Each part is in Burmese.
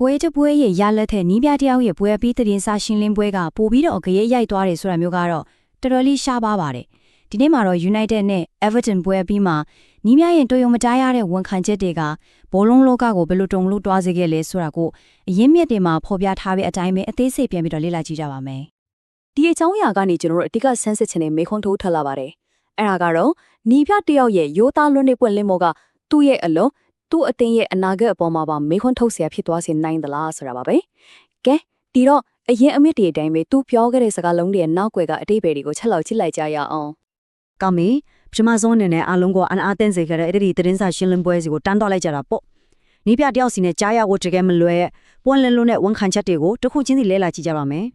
ပွဲတစ်ပွဲရဲ့ရလက်တဲ့နီးပြတယောက်ရဲ့ပွဲပြီးတည်င်းစာရှင်းလင်းပွဲကပို့ပြီးတော့ကြရဲရိုက်သွားတယ်ဆိုတာမျိုးကတော့တော်တော်လေးရှားပါပါတယ်ဒီနေ့မှာတော့ United နဲ့ Everton ပွဲပြီးမှနီးပြရင်တွေ့ရုံမကြားရတဲ့ဝန်ခံချက်တွေကဘောလုံးလောကကိုဘယ်လိုတုံလို့တွားစေခဲ့လဲဆိုတာကိုအရင်းမြစ်တွေမှာဖော်ပြထားတဲ့အတိုင်းပဲအသေးစိတ်ပြန်ပြီးတော့လေ့လာကြည့်ကြပါမယ်ဒီအကြောင်းအရာကနေကျွန်တော်တို့အဓိကဆန်းစစ်ချင်တဲ့မေခွန်းထိုးထွက်လာပါတယ်။အဲ့ဒါကတော့ညီပြတယောက်ရဲ့ရိုးသားလွန်းတဲ့ပွင့်လင်းမောကသူ့ရဲ့အလုံး သူ့အတင်းရဲ့အနာဂတ်အပေါ်မှာပါမေခွန်းထုတ်เสียဖြစ်သွားစေနိုင်သလားဆိုတာပါပဲ။ကဲဒီတော့အရင်အမြင့်တွေအတိုင်းပဲသူပြောခဲ့တဲ့စကားလုံးတွေရဲ့နောက်ွယ်ကအတိတ်ပဲတွေကိုချက်လောက်ချစ်လိုက်ကြရအောင် ။ကောင်းပြီ။ပထမဆုံးအနေနဲ့အားလုံးကိုအန်အားသင့်စေခဲ့တဲ့အဲ့ဒီသတင်းစာရှင်းလင်းပွဲစီကိုတန်းတော့လိုက်ကြတာပေါ့။နီးပြတယောက်စီနဲ့ကြားရဖို့တကယ်မလွယ်ပွင့်လင်းလို့နဲ့ဝန်ခံချက်တွေကိုတစ်ခုချင်းစီလဲလာကြည့်ကြပါမယ်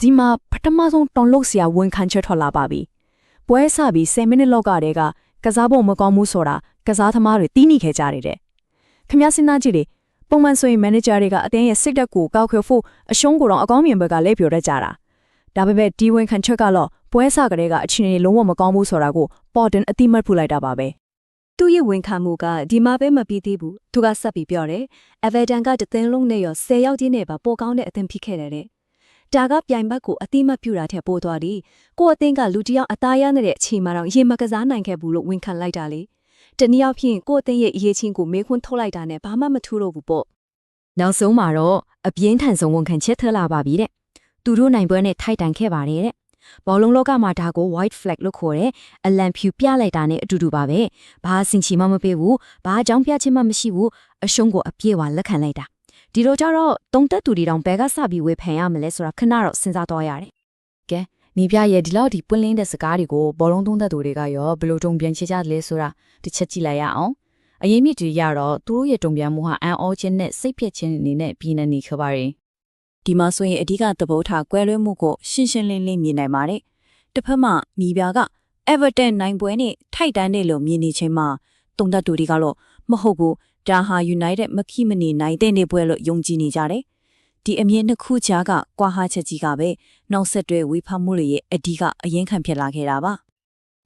ဒီမှာပထမဆုံးတောင်လုတ်เสียဝန်ခံချက်ထွက်လာပါပြီ။ပွဲစပြီး10မိနစ်လောက်ကတည်းက ကစားဖို့မကောင်းဘူးဆိုတာကစားသမားတွေတီးနေခဲ့ကြတယ်တဲ့။ခင်ဗျားစဉ်းစားကြည့်လေပုံမှန်ဆိုရင်မန်နေဂျာတွေကအတင်းရဲ့စစ်တပ်ကိုကောက်ခွဲဖို့အရှုံးကိုတော့အကောင်းမြင်ဘက်ကလဲပြောတတ်ကြတာ။ဒါပေမဲ့ဒီဝန်ခံချက်ကတော့ပွဲစကတည်းကအခြေအနေလုံးဝမကောင်းဘူးဆိုတာကိုပေါ်တင်အတိမတ်ဖူလိုက်တာပါပဲ။သူ့ရဲ့ဝန်ခံမှုကဒီမှာပဲမပြီးသေးဘူးသူကဆက်ပြီးပြောတယ်။ Everton ကတသင်းလုံးနဲ့ရော10ယောက်ချင်းနဲ့ပါပိုကောင်းတဲ့အသင်းဖြစ်ခဲ့တယ်တဲ့။ ဒါကပြိုင်ဘက်ကိုအတိမတ်ပြူတာထက်ပိုသွားသည်။ကိုယ့်အသင်းကလူတစ်ယောက်အသားရနေတဲ့အချိန်မှာတော့ရင်မကစားနိုင်ခဲ့ဘူးလို့ဝန်ခံလိုက်တာလေ။တနည်းအားဖြင့်ကိုယ့်အသင်းရဲ့အရေးချင်းကိုမေးခွန်းထုတ်လိုက်တာနဲ့ဘာမှမထူးတော့ဘူးပေါ့နောက်ဆုံးမှာတော့အပြင်းထန်ဆုံးဝန်ခံချက်ထွက်လာပါပြီတဲ့သူတို့နိုင်ပွဲနဲ့ထိုက်တန်ခဲ့ပါတယ်တဲ့ဘောလုံးလောကမှာဒါကို white flag လို့ခေါ်တယ်အလံဖြူပြလိုက်တာနဲ့အတူတူပါပဲဘာစင်ချီမှမပေးဘူးဘာအကြောင်းပြချက်မှမရှိဘူးအရှုံးကိုအပြည့်အဝလက်ခံလိုက်တာ ဒီလိုကြတော့တုံတက်သူတွေတောင်ဘဲကစပြီးဝေဖန်ရမလဲဆိုတာခဏတော့စဉ်းစားသွားရတယ်ကဲမိပြရဲ့ဒီလောက်ဒီပွင့်လင်းတဲ့စကားတွေကိုဘောလုံးသုံးသက်သူတွေကရောဘယ်လိုတုံပြန်ချကြလဲဆိုတာတစ်ချက်ကြည့်လိုက်ရအောင်အရင်မြစ်တွေရတော့သူတို့ရဲ့တုံပြန်မှုဟာအန်အောခြင်းနဲ့စိတ်ဖြက်ခြင်းအနေနဲ့ပြည်နေနေခဲ့ပါရင်ဒီမှာဆိုရင်အဓိကသဘောထားကွဲလွဲမှုကိုရှင်းရှင်းလင်းလင်းမြင်နိုင်ပါတယ်။တစ်ဖက်မှာမိပြာက Everton နိုင်ပွဲနဲ့ထိုက်တန်းတယ်လို့မြင်နေချိန်မှာတုံသက်တူတွေကတော့ မဟုတ်ဘူးဒါဟာ United မခိမနေနိုင်တဲ့နေပွဲလို့ယုံကြည်နေကြတယ်။ဒီအမြင်နှစ်ခုကြားကကွာဟာချက်ကြီးကပဲနောက်ဆက်တွဲဝေဖန်မှုတွေရဲ့အဓိကအရင်ခံဖြစ်လာခဲ့တာပါ။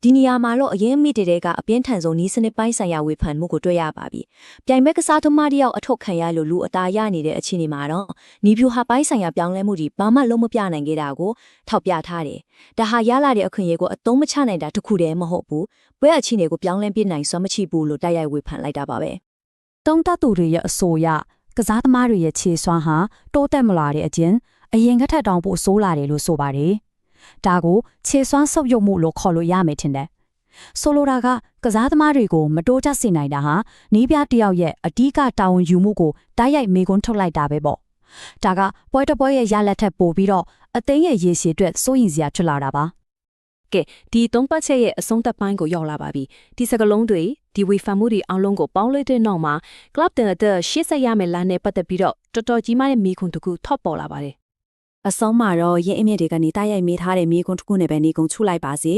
ဒီနေရာမှာတော့အရင်မိတေတဲ့ကအပြင်းထန်ဆုံးနီးစနစ်ပိုင်းဆိုင်ရာဝေဖန်မှုကိုတွေ့ရပါပြီ။ပြိုင်ဘက်ကစားသမားတယောက်အထုတ်ခံရလို့လူအသားရနေတဲ့အခြေအနေမှာတော့နီဖြူဟာပိုင်းဆိုင်ရာပြောင်းလဲမှုတွေဘာမှလုံးမပြနိုင်ခဲ့တာကိုထောက်ပြထားတယ်။ဒါဟာရလာတဲ့အခွင့်အရေးကိုအသုံးမချနိုင်တာတခုတည်းမဟုတ်ဘူး။ပွဲအခြေအနေကိုပြောင်းလဲပြနိုင်စွမ်းမရှိဘူးလို့တိုက်ရိုက်ဝေဖန်လိုက်တာပါပဲတုံးတသူတွေရဲ့အဆိုအရကစားသမားတွေရဲ့ခြေစွမ်းဟာတိုးတက်မလာတဲ့အကျဉ်အရင်ကထက်တောင်ပိုဆိုးလာတယ်လို့ဆိုပါတယ်။ ဒါကိုခြေစွမ်းဆုပ်ယုပ်မှုလို့ခေါ်လို့ရမယ်ထင်တယ်။ဆိုလိုတာကကစားသမားတွေကိုမတိုးတက်စေနိုင်တာဟာနီးပြတယောက်ရဲ့အဓိကတာဝန်ယူမှုကိုတိုက်ရိုက်မေခွန်းထုတ်လိုက်တာပဲပေါ့။ဒါကပွဲတစ်ပွဲရဲ့ရလက်ထက်ပို့ပြီးတော့အသိရဲ့ရေရှည်အတွက်စိုးရင်စရာဖြစ်လာတာပါ။ကဲဒီသုံးပတ်ချက်ရဲ့အဆုံးသက်ပိုင်းကိုရောက်လာပါပြီဒီစကလုံးတွေဒီဝေဖန်မှုတွေအောင်လုံးကိုပေါင်းလိုက်တဲ့နောက်မှာ club တဲ့တဲ့ရှေ့ဆက်ရမယ်လမ်းနဲ့ပတ်သက်ပြီးတော့တော်တော်ကြီးမားတဲ့မိခွန်းတစ်ခုထော့ပေါ်လာပါတယ် အဆုံးမှာတော့ရင်းအမြစ်တွေကနေတိုက်ရိုက်မေးထားတဲ့မိခွန်းတစ်ခုနဲ့ပဲနေကုံချုပ်လိုက်ပါစေ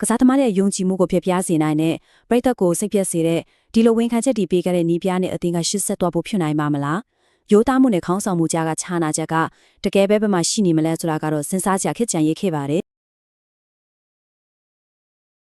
ကစားသမားရဲ့ယုံကြည်မှုကိုဖျက်ပြားစေနိုင်တဲ့ပြိသက်ကိုစိတ်ပြက်စေတဲ့ဒီလိုဝန်ခံချက်တွေပေးခဲ့တဲ့နီးပြားနဲ့အသင်းကရှစ်ဆက်သွားဖို့ဖြစ်နိုင်ပါမလားရိုးသားမှုနဲ့ခေါင်းဆောင်မှုကြားကခြားနာချက်ကတကယ်ပဲဘယ်မှာရှိနေမလဲဆိုတာကတော့စဉ်းစားကြခက်ကြံရခဲ့ပါတယ်